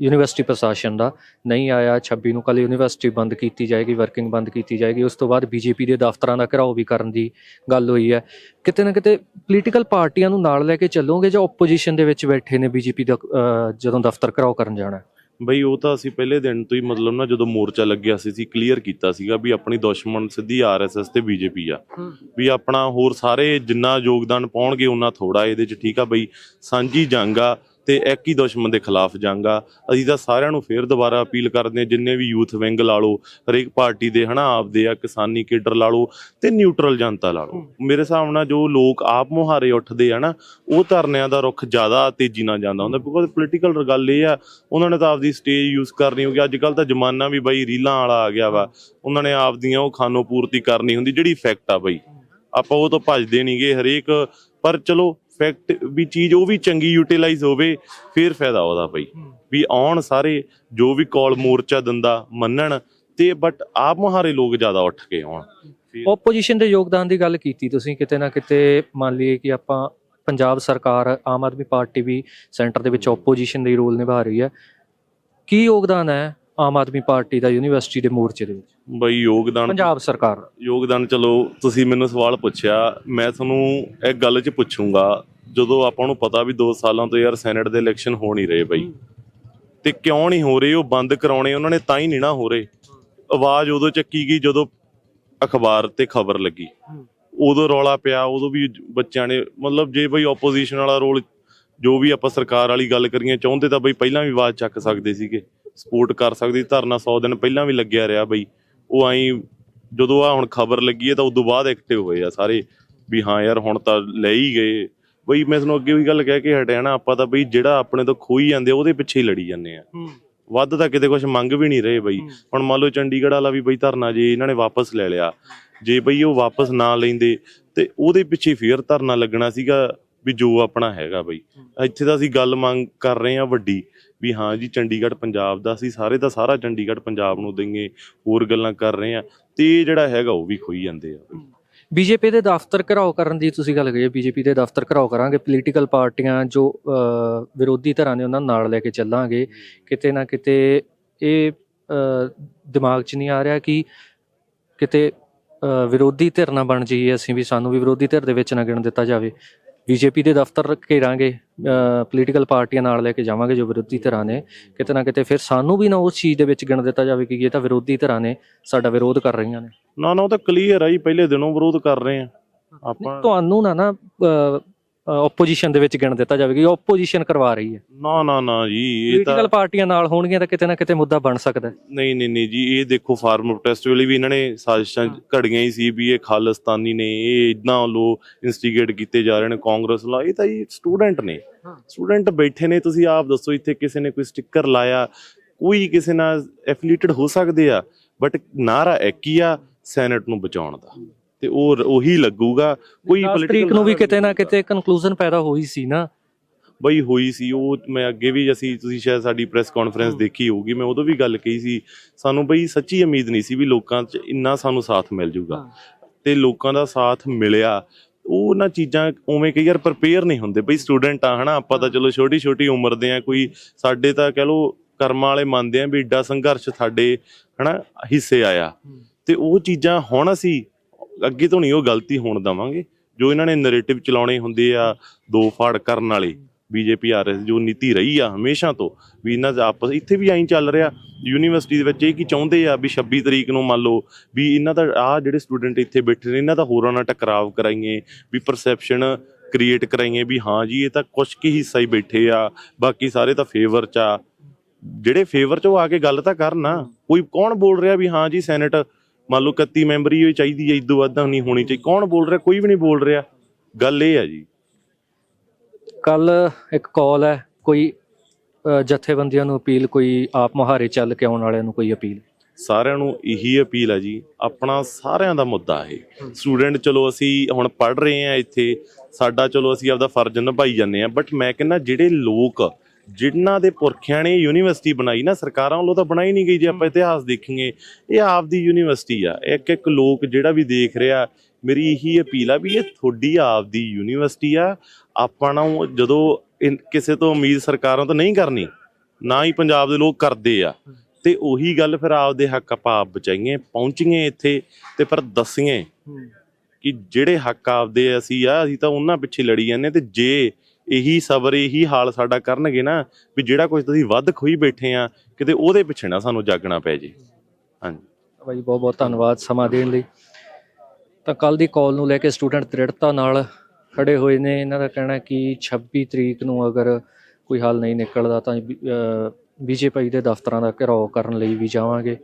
ਯੂਨੀਵਰਸਿਟੀ ਪ੍ਰਸ਼ਾਸਨ ਦਾ, ਨਹੀਂ ਆਇਆ 26 ਨੂੰ ਕੱਲ ਯੂਨੀਵਰਸਿਟੀ ਬੰਦ ਕੀਤੀ ਜਾਏਗੀ ਵਰਕਿੰਗ ਬੰਦ ਕੀਤੀ ਜਾਏਗੀ, ਉਸ ਤੋਂ ਬਾਅਦ ਬੀਜੇਪੀ ਦੇ ਦਫ਼ਤਰਾਂ ਦਾ ਘਰਾਓ ਵੀ ਕਰਨ ਦੀ ਗੱਲ ਹੋਈ ਹੈ। ਕਿਤੇ ਨਾ ਕਿਤੇ ਪੋਲੀਟੀਕਲ ਪਾਰਟੀਆਂ ਨੂੰ ਨਾਲ ਲੈ ਕੇ ਚੱਲੋਗੇ ਜਾਂ ਆਪੋਜੀਸ਼ਨ ਦੇ ਵਿੱਚ ਬੈਠੇ ਨੇ ਬੀਜੇਪੀ ਦਾ ਜਦੋਂ ਦਫ਼ਤਰ ਘਰਾਓ ਕਰਨ ਜਾਣਾ ਬਈ ਉਹ ਤਾਂ ਅਸੀਂ ਪਹਿਲੇ ਦਿਨ ਤੋਂ ਹੀ ਮਤਲਬ ਨਾ ਜਦੋਂ ਮੋਰਚਾ ਲੱਗਿਆ ਸੀ ਅਸੀਂ ਕਲੀਅਰ ਕੀਤਾ ਸੀਗਾ ਵੀ ਆਪਣੀ ਦੁਸ਼ਮਣ ਸਿੱਧੀ ਆਰਐਸਐਸ ਤੇ ਬੀਜੇਪੀ ਆ। ਵੀ ਆਪਣਾ ਹੋਰ ਸਾਰੇ ਜਿੰਨਾ ਯੋਗਦਾਨ ਪਾਉਣਗੇ ਉਹਨਾਂ ਥੋੜਾ ਇਹਦੇ ਚ ਠੀਕ ਆ ਬਈ ਸਾਂਝੀ ਜੰਗ ਆ। ਤੇ ਇੱਕ ਹੀ ਦੁਸ਼ਮਣ ਦੇ ਖਿਲਾਫ ਜੰਗ ਆ। ਅਸੀਂ ਤਾਂ ਸਾਰਿਆਂ ਨੂੰ ਫੇਰ ਦੁਬਾਰਾ ਅਪੀਲ ਕਰਦੇ ਹਾਂ ਜਿੰਨੇ ਵੀ ਯੂਥ ਵਿੰਗ ਲਾ ਲਓ ਹਰੇਕ ਪਾਰਟੀ ਦੇ ਹਨਾ ਆਪਦੇ ਆ ਕਿਸਾਨੀ ਕੇਡਰ ਲਾ ਲਓ ਤੇ ਨਿਊਟਰਲ ਜਨਤਾ ਲਾ ਲਓ। ਮੇਰੇ ਹਿਸਾਬ ਨਾਲ ਜੋ ਲੋਕ ਆਪ ਮੁਹਾਰੇ ਉੱਠਦੇ ਆ ਨਾ ਉਹ ਧਰਨਿਆਂ ਦਾ ਰੁਖ ਜ਼ਿਆਦਾ ਤੇਜ਼ੀ ਨਾਲ ਜਾਂਦਾ ਹੁੰਦਾ। ਬਿਕੋਜ਼ ਪੋਲੀਟੀਕਲ ਗੱਲ ਇਹ ਆ ਉਹਨਾਂ ਨੇ ਤਾਂ ਆਪਦੀ ਸਟੇਜ ਯੂਜ਼ ਕਰਨੀ ਹੋਗੀ ਅੱਜ ਕੱਲ ਤਾਂ ਜ਼ਮਾਨਾ ਵੀ ਬਈ ਰੀਲਾਂ ਵਾਲਾ ਆ ਗਿਆ ਵਾ। ਉਹਨਾਂ ਨੇ ਆਪਦੀਆਂ ਉਹ ਖਾਨੋ ਪੂਰਤੀ ਕਰਨੀ ਹੁੰਦੀ ਜਿਹੜੀ ਫੈਕਟ ਆ ਬਈ। ਆਪਾਂ ਉਹ ਤੋਂ ਭੱਜਦੇ ਨਹੀਂਗੇ ਹਰੇਕ ਪਰ ਚਲੋ ਫੈਕਟ ਵੀ ਚੀਜ਼ ਉਹ ਵੀ ਚੰਗੀ ਯੂਟਿਲਾਈਜ਼ ਹੋਵੇ ਫਿਰ ਫਾਇਦਾ ਉਹਦਾ ਬਈ। ਵੀ ਆਉਣ ਸਾਰੇ ਜੋ ਵੀ ਕਾਲ ਮੋਰਚਾ ਦਿੰਦਾ ਮੰਨਣ ਤੇ ਬਟ ਆਪ ਮੁਹਾਰੇ ਲੋਕ ਜ਼ਿਆਦਾ ਉੱਠ ਕੇ ਆਉਣ। ਆਪੋਜੀਸ਼ਨ ਦੇ ਯੋਗਦਾਨ ਦੀ ਗੱਲ ਕੀਤੀ ਤੁਸੀਂ ਕਿਤੇ ਨਾ ਕਿਤੇ ਮੰਨ ਲਈਏ ਕਿ ਆਪਾਂ ਪੰਜਾਬ ਸਰਕਾਰ ਆਮ ਆਦਮੀ ਪਾਰਟੀ ਵੀ ਸੈਂਟਰ ਦੇ ਵਿੱਚ ਆਪੋਜੀਸ਼ਨ ਦਾ ਰੋਲ ਨਿਭਾ ਰਹੀ ਹੈ। ਕੀ ਯੋਗਦਾਨ ਹੈ? ਆਮ ਆਦਮੀ ਪਾਰਟੀ ਦਾ ਯੂਨੀਵਰਸਿਟੀ ਦੇ ਮੋਰਚੇ ਦੇ ਵਿੱਚ। ਬਈ ਯੋਗਦਾਨ ਪੰਜਾਬ ਸਰਕਾਰ ਯੋਗਦਾਨ ਚਲੋ ਤੁਸੀਂ ਮੈਨੂੰ ਸਵਾਲ ਪੁੱਛਿਆ ਮੈਂ ਤੁਹਾਨੂੰ ਇੱਕ ਗੱਲ 'ਚ ਪੁੱਛੂੰਗਾ ਜਦੋਂ ਆਪਾਂ ਨੂੰ ਪਤਾ ਵੀ 2 ਸਾਲਾਂ ਤੋਂ ਯਾਰ ਸੈਨੇਟ ਦੇ ਇਲੈਕਸ਼ਨ ਹੋ ਨਹੀਂ ਰਹੇ ਬਈ ਤੇ ਕਿਉਂ ਨਹੀਂ ਹੋ ਰਹੇ ਉਹ ਬੰਦ ਕਰਾਉਣੇ ਉਹਨਾਂ ਨੇ ਤਾਂ ਹੀ ਨਹੀਂ ਨਾ ਹੋ ਰਹੇ। ਆਵਾਜ਼ ਉਦੋਂ ਚੱਕੀ ਗਈ ਜਦੋਂ ਅਖਬਾਰ ਤੇ ਖਬਰ ਲੱਗੀ। ਉਦੋਂ ਰੌਲਾ ਪਿਆ ਉਦੋਂ ਵੀ ਬੱਚਿਆਂ ਨੇ ਮਤਲਬ ਜੇ ਬਈ ਆਪੋਜੀਸ਼ਨ ਵਾਲਾ ਰੋਲ ਜੋ ਵੀ ਆਪਾਂ ਸਰਕਾਰ ਵਾਲੀ ਗੱਲ ਕਰੀਏ ਚਾਹੁੰਦੇ ਤਾਂ ਬਈ ਪਹਿਲਾਂ ਵੀ ਆਵਾਜ਼ ਚੱਕ ਸਕਦੇ ਸੀਗੇ। ਸਪੋਰਟ ਕਰ ਸਕਦੀ ਧਰਨਾ 100 ਦਿਨ ਪਹਿਲਾਂ ਵੀ ਲੱਗਿਆ ਰਿਹਾ ਬਈ। ਉਹ ਆਈ ਜਦੋਂ ਆ ਹੁਣ ਖਬਰ ਲੱਗੀ ਹੈ ਤਾਂ ਉਦੋਂ ਬਾਅਦ ਐਕਟਿਵ ਹੋਏ ਆ ਸਾਰੇ ਵੀ ਹਾਂ ਯਾਰ ਹੁਣ ਤਾਂ ਲੈ ਹੀ ਗਏ। ਬਈ ਮੈਂ ਤੁਹਾਨੂੰ ਅੱਗੇ ਵੀ ਗੱਲ ਕਹਿ ਕੇ ਹਟਿਆ ਨਾ ਆਪਾਂ ਤਾਂ ਬਈ ਜਿਹੜਾ ਆਪਣੇ ਤੋਂ ਖੋਈ ਜਾਂਦੇ ਉਹਦੇ ਪਿੱਛੇ ਹੀ ਲੜੀ ਜਾਂਦੇ ਆ। ਵੱਧ ਤਾਂ ਕਿਤੇ ਕੁਝ ਮੰਗ ਵੀ ਨਹੀਂ ਰਹੇ ਬਈ। ਹੁਣ ਮੰਨ ਲਓ ਚੰਡੀਗੜ੍ਹ ਵਾਲਾ ਵੀ ਬਈ ਧਰਨਾ ਜੇ ਇਹਨਾਂ ਨੇ ਵਾਪਸ ਲੈ ਲਿਆ ਜੇ ਬਈ ਉਹ ਵਾਪਸ ਨਾ ਲੈਂਦੇ ਤੇ ਉਹਦੇ ਪਿੱਛੇ ਫੇਰ ਧਰਨਾ ਲੱਗਣਾ ਸੀਗਾ। ਵੀ ਜੋ ਆਪਣਾ ਹੈਗਾ ਬਈ। ਇੱਥੇ ਤਾਂ ਅਸੀਂ ਗੱਲ ਮੰਗ ਕਰ ਰਹੇ ਹਾਂ ਵੱਡੀ ਵੀ ਹਾਂ ਜੀ ਚੰਡੀਗੜ੍ਹ ਪੰਜਾਬ ਦਾ ਅਸੀਂ ਸਾਰੇ ਦਾ ਸਾਰਾ ਚੰਡੀਗੜ੍ਹ ਪੰਜਾਬ ਨੂੰ ਦਈਏ ਹੋਰ ਗੱਲਾਂ ਕਰ ਰਹੇ ਹਾਂ ਤੇ ਜਿਹੜਾ ਹੈਗਾ ਉਹ ਵੀ ਖੋਈ ਜਾਂਦੇ ਆ। ਬੀਜੇਪੀ ਦੇ ਦਫ਼ਤਰ ਘਰਾਓ ਕਰਨ ਦੀ ਤੁਸੀਂ ਗੱਲ ਕਰੀ ਬੀਜੇਪੀ ਦੇ ਦਫ਼ਤਰ ਘਰਾਓ ਕਰਾਂਗੇ ਪੋਲੀਟੀਕਲ ਪਾਰਟੀਆਂ ਜੋ ਅ, ਵਿਰੋਧੀ ਧਿਰਾਂ ਨੇ ਉਹਨਾਂ ਨੂੰ ਨਾਲ ਲੈ ਕੇ ਚੱਲਾਂਗੇ ਕਿਤੇ ਨਾ ਕਿਤੇ ਇਹ ਦਿਮਾਗ 'ਚ ਨਹੀਂ ਆ ਰਿਹਾ ਕਿ ਕਿਤੇ ਅ, ਵਿਰੋਧੀ ਧਿਰ ਨਾ ਬਣ ਜਾਈਏ ਅਸੀਂ ਵੀ ਸਾਨੂੰ ਵੀ ਵਿਰੋਧੀ ਧਿਰ ਦੇ ਵਿੱਚ ਨਾ ਗਿਣ ਦਿੱਤਾ ਜਾਵੇ। ਬੀਜੇਪੀ ਦੇ ਦਫ਼ਤਰ ਘੇਰਾਂਗੇ ਪੋਲੀਟੀਕਲ ਪਾਰਟੀਆਂ ਨਾਲ ਲੈ ਕੇ ਜਾਵਾਂਗੇ ਜੋ ਵਿਰੋਧੀ ਧਿਰਾਂ ਨੇ। ਕਿਤੇ ਨਾ ਕਿਤੇ ਫਿਰ ਸਾਨੂੰ ਵੀ ਨਾ ਉਸ ਚੀਜ਼ ਦੇ ਵਿੱਚ ਗਿਣ ਦਿੱਤਾ ਜਾਵੇ ਕਿ ਇਹ ਤਾਂ ਵਿਰੋਧੀ ਧਿਰਾਂ ਨੇ ਸਾਡਾ ਵਿਰੋਧ ਕਰ ਰਹੀਆਂ ਨੇ। ਨਾ ਨਾ ਉਹ ਤਾਂ ਕਲੀਅਰ ਆ ਜੀ ਪਹਿਲੇ ਦਿਨੋਂ ਵਿਰੋਧ ਕਰ ਰਹੇ ਆ। ਆਪਾਂ ਤੁਹਾਨੂੰ ਨਾ ਨਾ ਆਪੋਜੀਸ਼ਨ ਦੇ ਵਿੱਚ ਗਿਣ ਦਿੱਤਾ ਜਾਵੇ ਕਿ ਆਪੋਜੀਸ਼ਨ ਕਰਵਾ ਰਹੀ ਹੈ। ਨਾ ਨਾ ਨਾ ਜੀ ਇਹ ਤਾਂ ਪੋਲੀਟੀਕਲ ਪਾਰਟੀਆਂ ਨਾਲ ਹੋਣਗੀਆਂ ਤਾਂ ਕਿਤੇ ਨਾ ਕਿਤੇ ਮੁੱਦਾ ਬਣ ਸਕਦਾ ਹੈ। ਨਹੀਂ ਨਹੀਂ ਨਹੀਂ ਜੀ ਇਹ ਦੇਖੋ ਫਾਰਮ ਪ੍ਰੋਟੈਸਟ ਵੇਲੇ ਵੀ ਇਹਨਾਂ ਨੇ ਸਾਜ਼ਿਸ਼ਾਂ ਘੜੀਆਂ ਹੀ ਸੀ ਵੀ ਇਹ ਖਾਲਿਸਤਾਨੀ ਨੇ ਇਹ ਇਦਾਂ ਲੋ ਇਨਸਟੀਗੇਟ ਕੀਤੇ ਜਾ ਰਹੇ ਨੇ ਕਾਂਗਰਸ ਲਾ ਇਹ ਤਾਂ ਜੀ ਸਟੂਡੈਂਟ ਨੇ। ਸਟੂਡੈਂਟ ਬੈਠੇ ਨੇ ਤੁਸੀਂ ਆਪ ਦੱਸੋ ਇੱਥੇ ਕਿਸੇ ਨੇ ਕੋਈ ਸਟicker ਲਾਇਆ ਕੋਈ ਕਿਸੇ ਨਾਲ ਐਫੀਲੀਏਟਡ ਹੋ ਸਕਦੇ ਆ ਬਟ ਨਾਰਾ ਇੱਕ ਹੀ ਆ ਸੈਨੇਟ ਨੂੰ ਬਚਾਉਣ ਦਾ। ਤੇ ਉਹ ਉਹੀ ਲੱਗੂਗਾ। ਕੋਈ 10 ਤਰੀਕ political ਨੂੰ ਵੀ ਕਿਤੇ ਨਾ ਕਿਤੇ ਕਨਕਲੂਜਨ ਪੈਦਾ ਹੋਈ ਸੀ ਨਾ। ਬਈ ਹੋਈ ਸੀ ਉਹ ਮੈਂ ਅੱਗੇ ਵੀ ਅਸੀਂ ਤੁਸੀਂ ਸ਼ਾਇਦ ਸਾਡੀ ਪ੍ਰੈਸ ਕਾਨਫਰੰਸ। ਦੇਖੀ ਹੋਊਗੀ ਮੈਂ ਉਦੋਂ ਵੀ ਗੱਲ ਕਹੀ ਸੀ। ਸਾਨੂੰ ਬਈ ਸੱਚੀ ਉਮੀਦ ਨਹੀਂ ਸੀ ਵੀ ਲੋਕਾਂ 'ਚ ਇੰਨਾ ਸਾਨੂੰ ਸਾਥ ਮਿਲ ਜੂਗਾ। ਤੇ ਲੋਕਾਂ ਦਾ ਸਾਥ ਮਿਲਿਆ। ਉਹ ਨਾ ਚੀਜ਼ਾਂ ਉਵੇਂ ਕਈ ਵਾਰ ਪ੍ਰਪੇਅਰ ਨਹੀਂ ਹੁੰਦੇ। ਬਈ ਸਟੂਡੈਂਟ ਆ ਹਨਾ ਆਪਾਂ ਤਾਂ ਚਲੋ ਛੋਟੀ ਛੋਟੀ ਉਮਰ ਦੇ ਆ ਕੋਈ ਸਾਡੇ ਤਾਂ ਕਹ ਲੋ ਕਰਮਾਂ ਵਾਲੇ ਮੰਨਦੇ ਆ ਵੀ ਏਡਾ ਸੰਘਰਸ਼ ਸਾਡੇ ਹਨਾ ਹਿੱਸੇ ਆਇਆ। ਤੇ ਉਹ ਚੀਜ਼ਾਂ ਹੁਣ ਅਸੀਂ ਅੱਗੇ ਤੋਂ ਨਹੀਂ ਉਹ ਗਲਤੀ ਹੋਣ ਦਵਾਂਗੇ। ਜੋ ਇਹਨਾਂ ਨੇ ਨੈਰੇਟਿਵ ਚਲਾਉਣੇ ਹੁੰਦੇ ਆ, ਦੋ ਫਾੜ ਕਰਨ ਵਾਲੇ ਬੀਜੇਪੀ, ਆਰਐਸ ਜੋ ਨੀਤੀ ਰਹੀ ਆ ਹਮੇਸ਼ਾ ਤੋਂ, ਵੀ ਇਹਨਾਂ ਦਾ ਆਪਸ ਇੱਥੇ ਵੀ ਐਂ ਚੱਲ ਰਿਹਾ, ਯੂਨੀਵਰਸਿਟੀ ਦੇ ਵਿੱਚ ਇਹ ਕੀ ਚਾਹੁੰਦੇ ਆ ਵੀ 26 ਤਰੀਕ ਨੂੰ ਮੰਨ ਲਓ ਵੀ ਇਹਨਾਂ ਦਾ, ਆ ਜਿਹੜੇ ਸਟੂਡੈਂਟ ਇੱਥੇ ਬੈਠੇ ਨੇ, ਇਹਨਾਂ ਦਾ ਹੋਰਾਂ ਨਾਲ ਟਕਰਾਵ ਕਰਾਈਏ, ਵੀ ਪਰਸੈਪਸ਼ਨ ਕ੍ਰੀਏਟ ਕਰਾਈਏ ਵੀ ਹਾਂ ਜੀ, ਇਹ ਤਾਂ ਕੁਛ ਕੀ ਹਿੱਸਾ ਹੀ ਬੈਠੇ ਆ, ਬਾਕੀ ਸਾਰੇ ਤਾਂ ਫੇਵਰ ਚ ਆ। ਜਿਹੜੇ ਫੇਵਰ ਚ ਉਹ ਆ ਕੇ ਗੱਲ ਤਾਂ ਕਰਨ ਨਾ ਕੋਈ ਕੌਣ ਬੋਲ ਰਿਹਾ ਵੀ ਹਾਂ ਜੀ ਸੈਨੇਟ ਮੰਨ ਲਓ 31 ਮੈਂਬਰੀ ਹੋਈ ਚਾਹੀਦੀ ਹੈ ਇਦੋਂ ਵੱਧ ਨਹੀਂ ਹੋਣੀ ਚਾਹੀਦੀ। ਕੌਣ ਬੋਲ ਰਿਹਾ? ਕੋਈ ਵੀ ਨਹੀਂ ਬੋਲ ਰਿਹਾ। ਗੱਲ ਇਹ ਆ ਜੀ। ਕੱਲ ਇੱਕ ਕਾਲ ਹੈ ਕੋਈ ਜਥੇਬੰਦੀਆਂ ਨੂੰ ਅਪੀਲ ਕੋਈ ਆਪ ਮੁਹਾਰੇ ਚੱਲ ਕੇ ਆਉਣ ਵਾਲਿਆਂ ਨੂੰ ਕੋਈ ਅਪੀਲ? ਸਾਰਿਆਂ ਨੂੰ ਇਹੀ ਅਪੀਲ ਆ ਜੀ। ਆਪਣਾ ਸਾਰਿਆਂ ਦਾ ਮੁੱਦਾ ਇਹ। ਸਟੂਡੈਂਟ ਚਲੋ ਅਸੀਂ ਹੁਣ ਪੜ ਰਹੇ ਆ ਇੱਥੇ। ਸਾਡਾ ਚਲੋ ਅਸੀਂ ਆਪਦਾ ਫਰਜ਼ ਨਿਭਾਈ ਜਾਂਦੇ ਆ ਬਟ ਮੈਂ ਕਹਿੰਦਾ ਜਿਹੜੇ ਲੋਕ ਜਿਨ੍ਹਾਂ ਦੇ ਪੁਰਖਿਆਂ ਨੇ ਯੂਨੀਵਰਸਿਟੀ ਬਣਾਈ ਨਾ ਸਰਕਾਰਾਂ ਵੱਲੋਂ ਤਾਂ ਬਣਾਈ ਨਹੀਂ ਗਈ ਜੇ ਆਪਾਂ ਇਤਿਹਾਸ ਦੇਖੀਏ। ਇਹ ਆਪਦੀ ਯੂਨੀਵਰਸਿਟੀ ਆ। ਇੱਕ ਇੱਕ ਲੋਕ ਜਿਹੜਾ ਵੀ ਦੇਖ ਰਿਹਾ ਮੇਰੀ ਇਹੀ ਅਪੀਲ ਆ ਵੀ ਇਹ ਤੁਹਾਡੀ ਆਪਦੀ ਯੂਨੀਵਰਸਿਟੀ ਆ। ਆਪਾਂ ਨੂੰ ਜਦੋਂ ਕਿਸੇ ਤੋਂ ਉਮੀਦ ਸਰਕਾਰਾਂ ਤੋਂ ਨਹੀਂ ਕਰਨੀ ਨਾ ਹੀ ਪੰਜਾਬ ਦੇ ਲੋਕ ਕਰਦੇ ਆ। ਤੇ ਉਹੀ ਗੱਲ ਫਿਰ ਆਪਦੇ ਹੱਕ ਆਪਾਂ ਆਪ ਬਚਾਈਏ ਪਹੁੰਚੀਏ ਇੱਥੇ ਤੇ ਫਿਰ ਦੱਸੀਏ ਕਿ ਜਿਹੜੇ ਹੱਕ ਆਪਦੇ ਅਸੀਂ ਆ ਅਸੀਂ ਤਾਂ ਉਹਨਾਂ ਪਿੱਛੇ ਲੜੀ ਜਾਂਦੇ ਤੇ ਜੇ ਇਹੀ ਸਬਰ, ਇਹੀ ਹਾਲ ਸਾਡਾ ਕਰਨਗੇ ਨਾ ਵੀ ਜਿਹੜਾ ਕੁਝ ਤੁਸੀਂ ਵੱਧ ਖੋਈ ਬੈਠੇ ਆ, ਕਿਤੇ ਉਹਦੇ ਪਿੱਛੇ ਨਾ ਸਾਨੂੰ ਜਾਗਣਾ ਪੈ ਜੇ। ਹਾਂਜੀ। ਬਾਈ ਬਹੁਤ ਬਹੁਤ ਧੰਨਵਾਦ ਸਮਾਂ ਦੇਣ ਲਈ। ਤਾਂ ਕੱਲ ਦੀ ਕਾਲ ਨੂੰ ਲੈ ਕੇ ਸਟੂਡੈਂਟ ਦ੍ਰਿੜਤਾ ਨਾਲ ਖੜੇ ਹੋਏ ਨੇ। ਇਹਨਾਂ ਦਾ ਕਹਿਣਾ ਕਿ 26 ਤਰੀਕ ਨੂੰ ਅਗਰ ਕੋਈ ਹੱਲ ਨਹੀਂ ਨਿਕਲਦਾ ਤਾਂ ਬੀਜੇਪੀ ਦੇ ਦਫ਼ਤਰਾਂ ਦਾ ਘਿਰਾਓ ਕਰਨ ਲਈ ਵੀ ਜਾਵਾਂਗੇ।